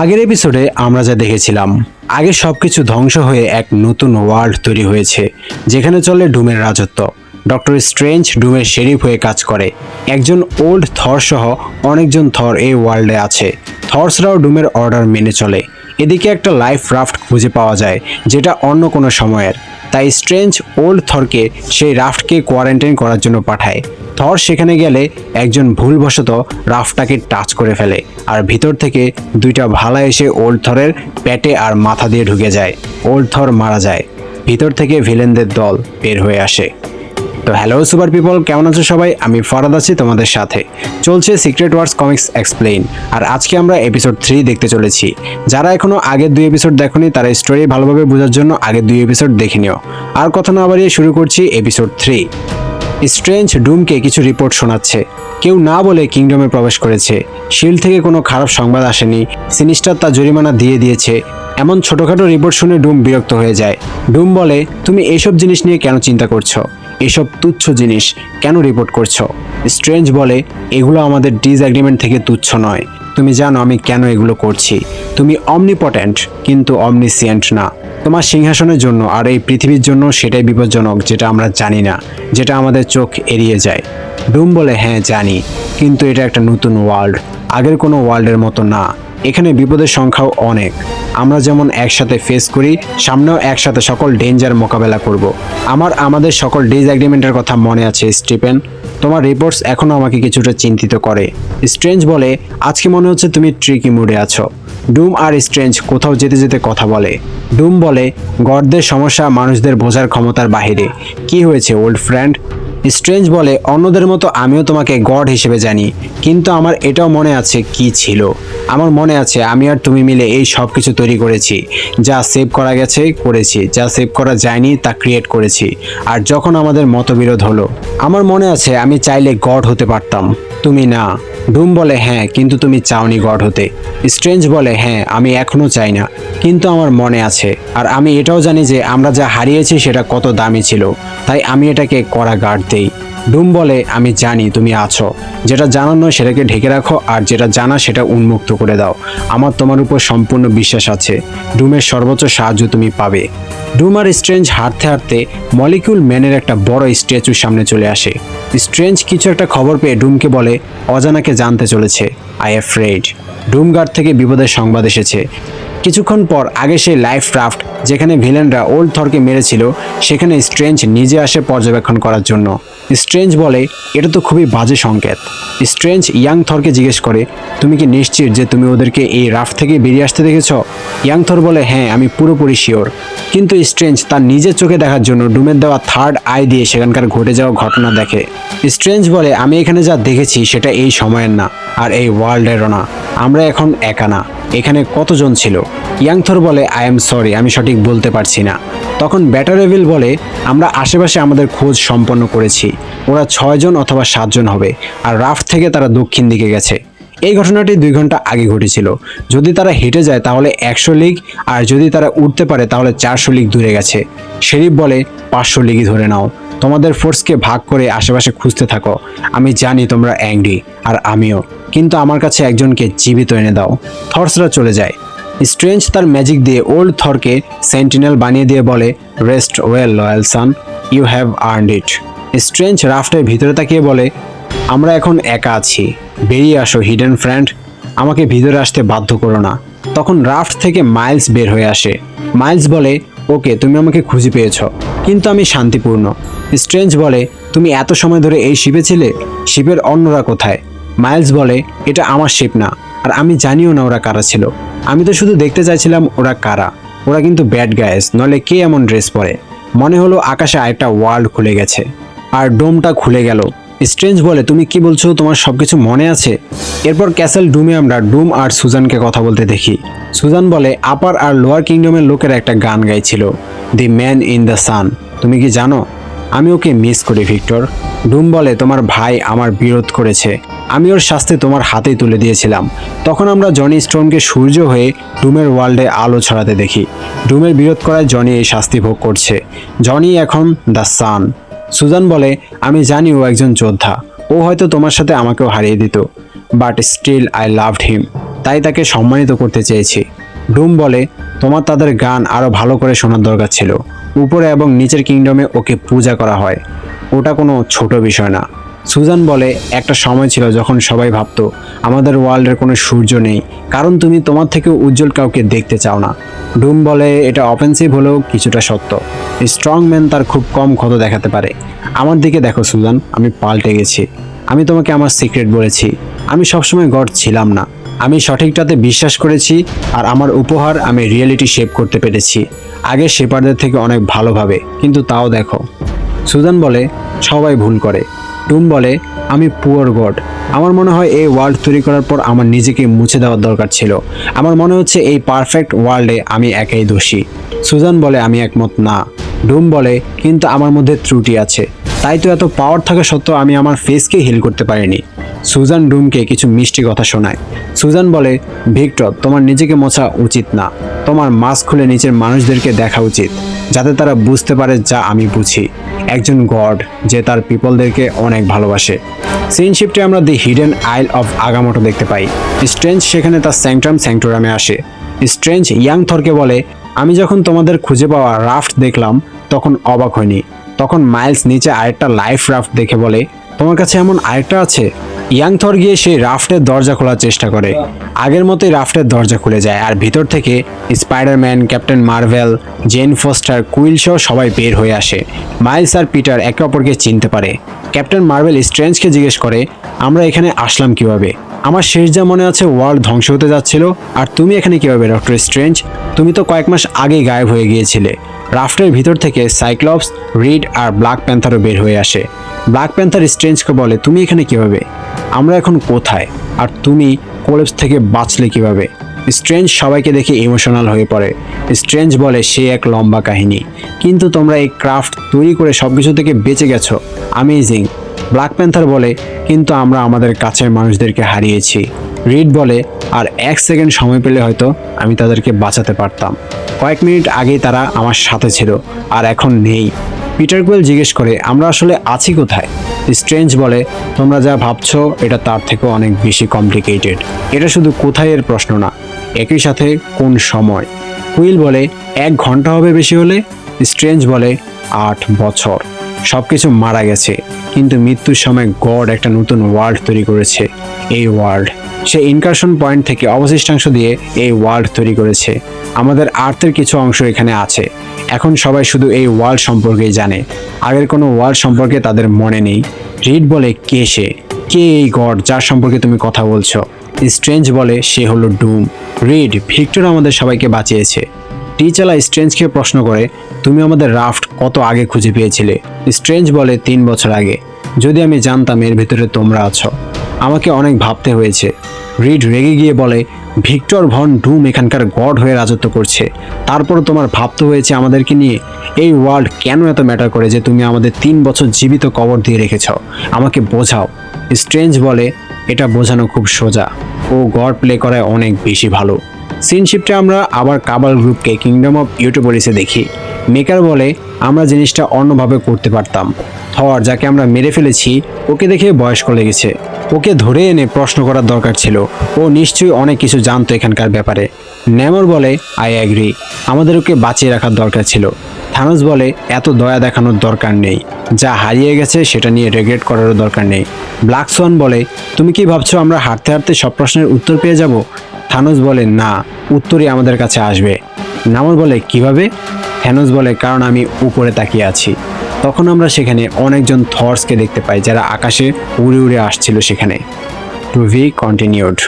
আগের এপিসোডে আমরা যা দেখেছিলাম, আগে সব কিছু ধ্বংস হয়ে এক নতুন ওয়ার্ল্ড তৈরি হয়েছে, যেখানে চলে ডুমের রাজত্ব। ডক্টর স্ট্রেঞ্জ ডুমের শেরিফ হয়ে কাজ করে। একজন ওল্ড থর সহ অনেকজন থর এই ওয়ার্ল্ডে আছে। থর্সরাও ডুমের অর্ডার মেনে চলে। এদিকে একটা লাইফ রাফট খুঁজে পাওয়া যায়, যেটা অন্য কোনো সময়ের। তাই স্ট্রেঞ্জ ওল্ড থরকে সেই রাফটকে কোয়ারেন্টাইন করার জন্য পাঠায়। থর সেখানে গেলে একজন ভুলবশত রাফটাকে টাচ করে ফেলে। আর ভিতর থেকে দুইটা ভালা এসে ওল্ড থরের পেটে আর মাথা দিয়ে ঢুকে যায়। ওল্ড থর মারা যায়। ভিতর থেকে ভিলেনদের দল বের হয়ে আসে। তো হ্যালো সুপার পিপল, কেমন আছো সবাই? আমি ফরাদ আছি তোমাদের সাথে। চলছে সিক্রেট ওয়ার্স কমিক্স এক্সপ্লেইন। আর আজকে আমরা এপিসোড থ্রি দেখতে চলেছি। যারা এখনও আগের দুই এপিসোড দেখোনি, তারা স্টোরি ভালোভাবে বোঝার জন্য আগের দুই এপিসোড দেখে নিও। আর কথা না বাড়িয়ে শুরু করছি এপিসোড থ্রি। স্ট্রেঞ্জ ডুমকে কিছু রিপোর্ট শোনাচ্ছে। কেউ না বলে কিংডমে প্রবেশ করেছে। শিল্ড থেকে কোনো খারাপ সংবাদ আসেনি। সিনিস্টার তা জরিমানা দিয়ে দিয়েছে। এমন ছোটোখাটো রিপোর্ট শুনে ডুম বিরক্ত হয়ে যায়। ডুম বলে, তুমি এইসব জিনিস নিয়ে কেন চিন্তা করছ? এসব তুচ্ছ জিনিস। কেন রিপোর্ট করছ? স্ট্রেঞ্জ বলে, এগুলো আমাদের ডিসঅ্যাগ্রিমেন্ট থেকে তুচ্ছ নয়। তুমি জানো আমি কেন এগুলো করছি। তুমি অমনিপটেন্ট কিন্তু অমনিসিয়েন্ট না। তোমার সিংহাসনের জন্য আর এই পৃথিবীর জন্য সেটাই বিপজ্জনক, যেটা আমরা জানি না, যেটা আমাদের চোখ এড়িয়ে যায়। ডুম বলে হ্যাঁ জানি, কিন্তু এটা একটা নতুন ওয়ার্ল্ড আগের কোনো ওয়ার্ল্ডের মতো না। এখানে বিপদের সংখ্যাও অনেক। আমরা যেমন একসাথে ফেস করি, সামনেও একসাথে সকল ডেঞ্জার মোকাবেলা করব। আমার, আমাদের সকল ডিসঅ্যাগ্রিমেন্টের কথা মনে আছে, স্টিফেন। তোমার রিপোর্টস এখনও আমাকে কিছুটা চিন্তিত করে। স্ট্রেঞ্জ বলে, আজকে মনে হচ্ছে তুমি ট্রিকি মুডে আছো। ডুম আর স্ট্রেঞ্জ কোথাও যেতে যেতে কথা বলে। ডুম বলে, গর্দের সমস্যা মানুষদের বোঝার ক্ষমতার বাহিরে। কি হয়েছে ওল্ড ফ্রেন্ড স্ট্রেঞ্জ বলে, অন্যদের মতো আমিও তোমাকে গড হিসেবে জানি। কিন্তু আমার এটাও মনে আছে কি ছিল। আমার মনে আছে, আমি আর তুমি মিলে এই সব কিছু তৈরি করেছি। যা সেভ করা গেছে, করেছি। যা সেভ করা যায়নি, তা ক্রিয়েট করেছি। আর যখন আমাদের মতবিরোধ হলো, আমার মনে আছে, আমি চাইলে গড হতে পারতাম। তুমি না। ডুম বলে হ্যাঁ কিন্তু তুমি চাওনি গড হতে। স্ট্রেঞ্জ বলে হ্যাঁ আমি এখনও চাই না। কিন্তু আমার মনে আছে, আর আমি এটাও জানি যে আমরা যা হারিয়েছি সেটা কত দামি ছিল। তাই আমি এটাকে কড়া গার্ড দেই। ডুম বলে, আমি জানি তুমি আছো। যেটা জানার নয় সেটাকে ঢেকে রাখো, আর যেটা জানা সেটা উন্মুক্ত করে দাও। আমার তোমার উপর সম্পূর্ণ বিশ্বাস আছে। ডুমের সর্বোচ্চ সাহায্য তুমি পাবে ডুম আর স্ট্রেঞ্জ হাঁটতে হাঁটতে মলিকিউল ম্যানের একটা বড় স্ট্যাচুর সামনে চলে আসে। স্ট্রেঞ্জ কিছু একটা খবর পেয়ে ডুমকে বলে, অজানাকে জানতে চলেছে। আই অ্যাফ্রেড ডুমগার্ড থেকে বিপদের সংবাদ এসেছে। কিছুক্ষণ পর আগে সেই লাইফ রাফট যেখানে ভিলেনরা ওল্ড থরকে মেরেছিল, সেখানে স্ট্রেঞ্জ নিজে আসে পর্যবেক্ষণ করার জন্য। স্ট্রেঞ্জ বলে, এটা তো খুবই বাজে সংকেত। স্ট্রেঞ্জ ইয়াং থরকে জিজ্ঞেস করে, তুমি কি নিশ্চিত যে তুমি ওদেরকে এই রাফ থেকে বেরিয়ে আসতে দেখেছ? ইয়াং থর বলে হ্যাঁ আমি পুরোপুরি শিওর। কিন্তু স্ট্রেঞ্জ তার নিজের চোখে দেখার জন্য ডুমের দেওয়া থার্ড আই দিয়ে সেখানকার ঘটে যাওয়া ঘটনা দেখে। স্ট্রেঞ্জ বলে, আমি এখানে যা দেখেছি সেটা এই সময়ের না, আর এই ওয়ার্ল্ডেরও না। আমরা এখন একা না। এখানে কতজন ছিল? ইয়াংথর বলে আই এম সরি আমি সঠিক বলতে পারছি না। তখন ব্যাটারেভিল বলে, আমরা আশেপাশে আমাদের খোঁজ সম্পন্ন করেছি। ওরা ছয়জন অথবা সাতজন হবে, আর রাফ থেকে তারা দক্ষিণ দিকে গেছে। এই ঘটনাটি দুই ঘণ্টা আগে ঘটেছিল। যদি তারা হেঁটে যায়, তাহলে একশো লিগ, আর যদি তারা উঠতে পারে, তাহলে চারশো লিগ দূরে গেছে। শেরিফ বলে, পাঁচশো লিগই ধরে নাও। তোমাদের ফোর্সকে ভাগ করে আশেপাশে খুঁজতে থাকো। আমি জানি তোমরা অ্যাংরি, আর আমিও। কিন্তু আমার কাছে একজনকে জীবিত এনে দাও। থর্সরা চলে যায়। স্ট্রেঞ্জ তার ম্যাজিক দিয়ে ওল্ড থরকে সেন্টিনেল বানিয়ে দিয়ে বলে, rest well, loyal son, you have earned it. Strange রাফটের ভিতরে তাকিয়ে বলে, আমরা এখন একা আছি, বেরিয়ে আসো, হিডেন ফ্রেন্ড, আমাকে ভিতরে আসতে বাধ্য করো না। তখন রাফট থেকে মাইলস বের হয়ে আসে। মাইলস বলে, ওকে, তুমি আমাকে খুঁজে পেয়েছ, কিন্তু আমি শান্তিপূর্ণ। স্ট্রেঞ্জ বলে, তুমি এত সময় ধরে এই শিপে ছিলে? শিপের অন্যরা কোথায়? মাইলস বলে, এটা আমার শিপ না, আর আমি জানিও না ওরা কারা ছিল। আমি তো শুধু দেখতে চাইছিলাম ওরা কারা। ওরা কিন্তু ব্যাড গায়েস নলে কে এমন ড্রেস পরে? মনে হলো আকাশে আরেকটা ওয়ার্ল্ড খুলে গেছে। আর ডোমটা খুলে গেল। স্ট্রেঞ্জ বলে, তুমি কি বলছো? তোমার সব কিছু মনে আছে? এরপর ক্যাসেল ডুমে আমরা ডুম আর সুজানকে কথা বলতে দেখি। সুজান বলে আপার আর লোয়ার কিংডমের লোকের একটা গান গাইছিল। The man in the sun তুমি কি জানো? আমি ওকে মিস করি, ভিক্টর। ডুম বলে, তোমার ভাই আমার বিরোধ করেছে। আমি ওর শাস্তি তোমার হাতেই তুলে দিয়েছিলাম। তখন আমরা জনি স্টোনকে সূর্য হয়ে ডুমের ওয়ার্ল্ডে আলো ছড়াতে দেখি। ডুমের বিরোধ করায় জনি এই শাস্তি ভোগ করছে। জনি এখন দ্য সান। সুজান বলে, আমি জানি ও একজন যোদ্ধা। ও হয়তো তোমার সাথে আমাকেও হারিয়ে দিত। But still I loved him. তাই তাকে সম্মানিত করতে চেয়েছি। ডুম বলে, তোমার তাদের গান আরও ভালো করে শোনার দরকার ছিল। উপরে এবং নিচের কিংডমে ওকে পূজা করা হয়। ওটা কোনো ছোট বিষয় না। সুজান বলে, একটা সময় ছিল যখন সবাই ভাবতো, আমাদের ওয়ার্ল্ডের কোনো সূর্য নেই। কারণ তুমি তোমার থেকে উজ্জ্বল কাউকে দেখতে চাও না। ডুম বলে, এটা অফেন্সিভ হলেও কিছুটা সত্য। স্ট্রং ম্যান তার খুব কম ক্ষত দেখাতে পারে। আমার দিকে দেখো সুজান, আমি পাল্টে গেছি। আমি তোমাকে আমার সিক্রেট বলেছি। আমি সবসময় গড ছিলাম না। আমি সঠিকটাতে বিশ্বাস করেছি আর আমার উপহার আমি রিয়েলিটি শেপ করতে পেরেছি। আগে শেপারদের থেকে অনেক ভালোভাবে কিন্তু তাও দেখো। সুজান বলে, সবাই ভুল করে। টুম বলে, আমি পুয়ার গড। আমার মনে হয় এই ওয়ার্ল্ড তৈরি করার পর আমার নিজেকে মুছে দেওয়ার দরকার ছিল। আমার মনে হচ্ছে এই পারফেক্ট ওয়ার্ল্ডে আমি একাই দোষী। সুজান বলে, আমি একমত না। ডুম বলে, কিন্তু আমার মধ্যে ত্রুটি আছে। তাই তো এত পাওয়ার থাকা সত্ত্বেও আমি আমার ফেসকে হিল করতে পারিনি। সুজান ডুমকে কিছু মিষ্টি কথা শোনায়। সুজান বলে, ভিক্টর, তোমার নিজেকে মোছা উচিত না। তোমার মাস্ক খুলে নিচের মানুষদেরকে দেখা উচিত, যাতে তারা বুঝতে পারে যা আমি বুঝি। একজন গড, যে তার পিপলদেরকে অনেক ভালোবাসে। সিনশিপটে আমরা দি হিডেন আইল অফ আগামোটো দেখতে পাই। স্ট্রেঞ্জ সেখানে তার স্যাংট্রাম স্যাংটোরামে আসে। স্ট্রেঞ্জ ইয়াং থরকে বলে, আমি যখন তোমাদের খুঁজে পাওয়া রাফট দেখলাম, তখন অবাক হয়নি তখন মাইলস নিচে আরেকটা লাইফ রাফট দেখে বলে, তোমার কাছে এমন আরেকটা আছে? ইয়াং থর গিয়ে সে রাফটের দরজা খোলার চেষ্টা করে। আগের মতোই রাফটের দরজা খুলে যায় আর ভিতর থেকে Spiderman, Captain Marvel, Jane Foster, Quill সহ সবাই বের হয়ে আসে। মাইলস আর পিটার একে অপরকে চিনতে পারে। ক্যাপ্টেন মার্ভেল স্ট্রেঞ্জকে জিজ্ঞেস করে, আমরা এখানে আসলাম কীভাবে? আমার শেষ যা মনে আছে ওয়ার্ল্ড ধ্বংস হতে যাচ্ছিল, আর তুমি এখানে কীভাবে, ডক্টর স্ট্রেঞ্জ? তুমি তো কয়েক মাস আগে গায়েব হয়ে গিয়েছিলে। রাফটের ভিতর থেকে সাইক্লপস, রিড আর ব্ল্যাক প্যান্থারও বের হয়ে আসে। ব্ল্যাক প্যান্থার স্ট্রেঞ্জকে বলে, তুমি এখানে কীভাবে? আমরা এখন কোথায়? আর তুমি কোলেপস থেকে বাঁচলে কীভাবে? স্ট্রেঞ্জ সবাইকে দেখে ইমোশনাল হয়ে পড়ে। স্ট্রেঞ্জ বলে, সে এক লম্বা কাহিনী। কিন্তু তোমরা এই ক্রাফট তৈরি করে সব কিছু থেকে বেঁচে গেছো। আমেজিং ব্ল্যাক প্যান্থার বলে, কিন্তু আমরা আমাদের কাছের মানুষদেরকে হারিয়েছি। রিড বলে, আর এক সেকেন্ড সময় পেলে হয়তো আমি তাদেরকে বাঁচাতে পারতাম। কয়েক মিনিট আগেই তারা আমার সাথে ছিল, আর এখন নেই। পিটার কোয়েল জিজ্ঞেস করে, আমরা আসলে আছি কোথায়? স্ট্রেঞ্জ বলে, তোমরা যা ভাবছ, এটা তার থেকেও অনেক বেশি কমপ্লিকেটেড এটা শুধু কোথায় এর প্রশ্ন না, একই সাথে কোন সময়? কুইল বলে, এক ঘণ্টা হবে বেশি হলে? স্ট্রেঞ্জ বলে, আট বছর। সব কিছু মারা গেছে, কিন্তু মৃত্যুর সময় গড একটা নতুন ওয়ার্ল্ড তৈরি করেছে। এই ওয়ার্ল্ড সে ইনকারশন পয়েন্ট থেকে অবশিষ্টাংশ দিয়ে এই ওয়ার্ল্ড তৈরি করেছে। আমাদের আর্থের কিছু অংশ এখানে আছে। এখন সবাই শুধু এই ওয়ার্ল্ড সম্পর্কেই জানে। আগের কোনো ওয়ার্ল্ড সম্পর্কে তাদের মনে নেই। রিড বলে, কে সে? কে এই গড যার সম্পর্কে তুমি কথা বলছো? স্ট্রেঞ্জ বলে, সে হলো ডুম রিড ভিক্টর আমাদের সবাইকে বাঁচিয়েছে। টিচালা স্ট্রেঞ্জকে প্রশ্ন করে, তুমি আমাদের রাফট কত আগে খুঁজে পেয়েছিলে? স্ট্রেঞ্জ বলে, তিন বছর আগে। যদি আমি জানতাম এর ভিতরে তোমরা আছো। আমাকে অনেক ভাবতে হয়েছে। রিড রেগে গিয়ে বলে, ভিক্টর ভন ডুম এখানকার গড হয়ে রাজত্ব করছে। তারপর তোমার ভাবতে হয়েছে আমাদেরকে নিয়ে? এই ওয়ার্ল্ড কেন এত ম্যাটার করে যে তুমি আমাদের তিন বছর জীবিত কবর দিয়ে রেখেছ আমাকে বোঝাও। স্ট্রেঞ্জ বলে, এটা বোঝানো খুব সোজা। ও গড প্লে করায় অনেক বেশি ভালো। সিনশিপটা আমরা আবার কাবাল গ্রুপকে কিংডম অফ ইউটোপলিসে দেখি। মেকার বলে, আমরা জিনিসটা অন্যভাবে করতে পারতাম। থর যাকে আমরা মেরে ফেলেছি, ওকে দেখে বয়স্ক লেগেছে। ওকে ধরে এনে প্রশ্ন করার দরকার ছিল। ও নিশ্চয়ই অনেক কিছু জানতো এখানকার ব্যাপারে। ন্যামর বলে, আই অ্যাগ্রি। আমাদের ওকে বাঁচিয়ে রাখার দরকার ছিল। থানোস বলে, এত দয়া দেখানোর দরকার নেই। যা হারিয়ে গেছে সেটা নিয়ে রেগ্রেট করারও দরকার নেই। ব্ল্যাক সোয়ান বলে, তুমি কি ভাবছ আমরা হাঁটতে হাঁটতে সব প্রশ্নের উত্তর পেয়ে যাব? থানোস বলে, না, উত্তরই আমাদের কাছে আসবে। নামর বলে, কীভাবে? থ্যানোস বলে, কারণ আমি উপরে তাকিয়ে আছি। তখন আমরা সেখানে অনেকজন থর্সকে দেখতে পাই যারা আকাশে উড়ে উড়ে আসছিল সেখানে। Two V continued